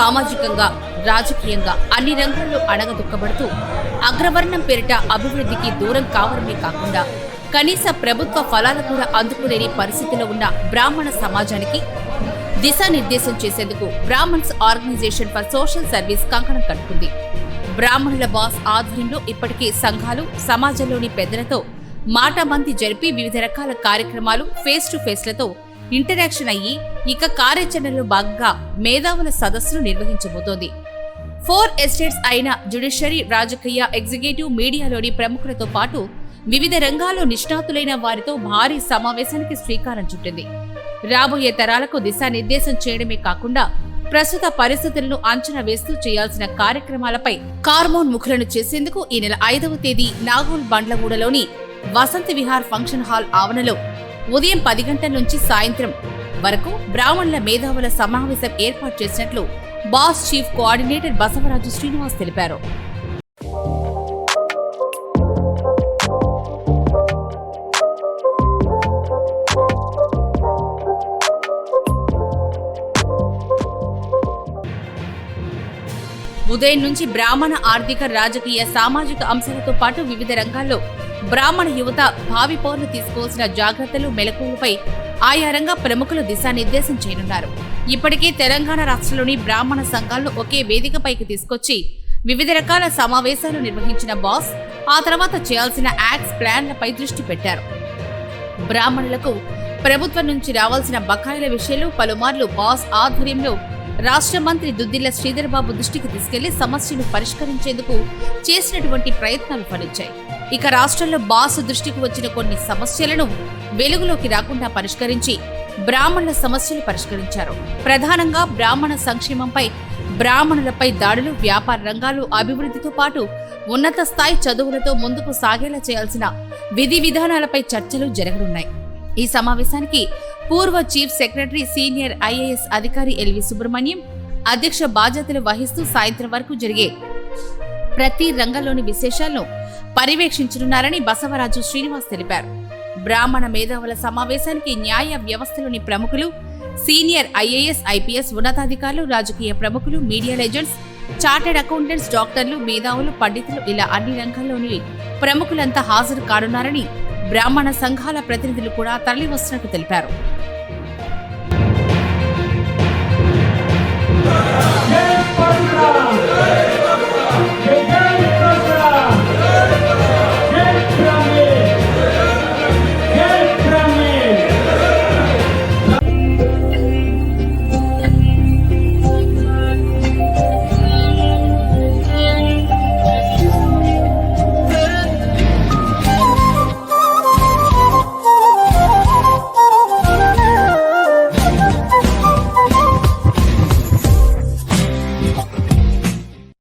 సామాజికంగా రాజకీయంగా అన్ని రంగాల్లో అణగదొక్కబడుతూ అగ్రవర్ణం పేరిట అభివృద్ధికి దూరం కావడమే కాకుండా కనీస ప్రభుత్వ ఫలాలు కూడా అందుకోలేని పరిస్థితిలో ఉన్న బ్రాహ్మణ సమాజానికి దిశానిర్దేశం చేసేందుకు Brahmins organisation for social service కంకణం కట్టుకుంది బ్రాహ్మణుల బాస్ ఆధ్వర్యంలో ఇప్పటికే సంఘాలు సమాజంలోని పెద్దలతో మాటామంతి జరిపి వివిధ రకాల కార్యక్రమాలు ఫేస్ టు ఫేస్లతో ఇంటరాక్షన్ అయ్యి ఇక కార్యాచరణలో భాగంగా మేధావుల సదస్సును నిర్వహించబోతోంది. ఫోర్ ఎస్టేట్స్ అయిన జ్యుడిషియరీ రాజకీయ ఎగ్జిక్యూటివ్ మీడియాలోని ప్రముఖులతో పాటు వివిధ రంగాల్లో నిష్ణాతులైన వారితో భారీ సమావేశానికి శ్రీకారం చుట్టింది. రాబోయే తరాలకు దిశానిర్దేశం చేయడమే కాకుండా ప్రస్తుత పరిస్థితులను అంచనా వేస్తూ చేయాల్సిన కార్యక్రమాలపై కార్మోన్ ముఖులను చేసేందుకు ఈ నెల ఐదవ తేదీ నాగోల్ బండ్లగూడలోని వసంత విహార్ ఫంక్షన్ హాల్ ఆవరణలో ఉదయం పది గంటల నుంచి సాయంత్రం వరకు బ్రాహ్మణుల మేధావుల సమావేశం ఏర్పాటు చేసినట్లు BOSS chief coordinator Basavaraju Srinivas తెలిపారు. ఉదయం నుంచి బ్రాహ్మణ ఆర్థిక రాజకీయ సామాజిక అంశాలతో పాటు వివిధ రంగాల్లో బ్రాహ్మణ యువత భావి పౌరులు తీసుకోవాల్సిన జాగ్రత్తలు మెలకువలపై ఆయా రంగ ప్రముఖులు దిశానిర్దేశం చేయనున్నారు. ఇప్పటికే తెలంగాణ రాష్ట్రంలోని బ్రాహ్మణ సంఘాలను ఒకే వేదికపైకి తీసుకొచ్చి వివిధ రకాల సమావేశాలు నిర్వహించిన బాస్ ఆ తర్వాత చేయాల్సిన యాక్స్ ప్లాన్లపై దృష్టి పెట్టారు. బ్రాహ్మణులకు ప్రభుత్వం నుంచి రావాల్సిన బకాయిల విషయంలో పలుమార్లు బాస్ ఆధ్వర్యంలో రాష్ట్ర మంత్రి దుద్దిల్ల శ్రీధర్ బాబు దృష్టికి తీసుకెళ్ళి సమస్యను పరిష్కరించేందుకు చేసినటువంటి ప్రయత్నాలు ఫలించాయి. ఇక రాష్ట్రంలో బాసు దృష్టికి వచ్చిన కొన్ని సమస్యలను వెలుగులోకి రాకుండా పరిష్కరించి బ్రాహ్మణుల సమస్యలు పరిష్కరించారు. ప్రధానంగా బ్రాహ్మణ సంక్షేమంపై బ్రాహ్మణులపై దాడులు వ్యాపార రంగాలు అభివృద్ధితో పాటు ఉన్నత స్థాయి చదువులతో ముందుకు సాగేలా చేయాల్సిన విధి విధానాలపై చర్చలు జరగనున్నాయి. ఈ సమావేశానికి పూర్వ చీఫ్ సెక్రటరీ సీనియర్ ఐఏఎస్ అధికారి ఎల్వి సుబ్రహ్మణ్యం అధ్యక్ష బాధ్యతలు వహిస్తూ సాయంత్రం వరకు జరిగే ప్రతి రంగంలోని విశేషాలను పర్యవేక్షించనున్నారని బసవరాజు శ్రీనివాస్ తెలిపారు. బ్రాహ్మణ మేధావుల సమావేశానికి న్యాయ వ్యవస్థలోని ప్రముఖులు సీనియర్ ఐఏఎస్ ఐపీఎస్ ఉన్నతాధికారులు రాజకీయ ప్రముఖులు మీడియా లెజెండ్స్ చార్టెడ్ అకౌంటెంట్స్ డాక్టర్లు మేధావులు పండితులు ఇలా అన్ని రంగాల్లోని ప్రముఖులంతా హాజరు కానున్నారని బ్రాహ్మణ సంఘాల ప్రతినిధులు కూడా తరలివస్తున్నట్టు తెలిపారు.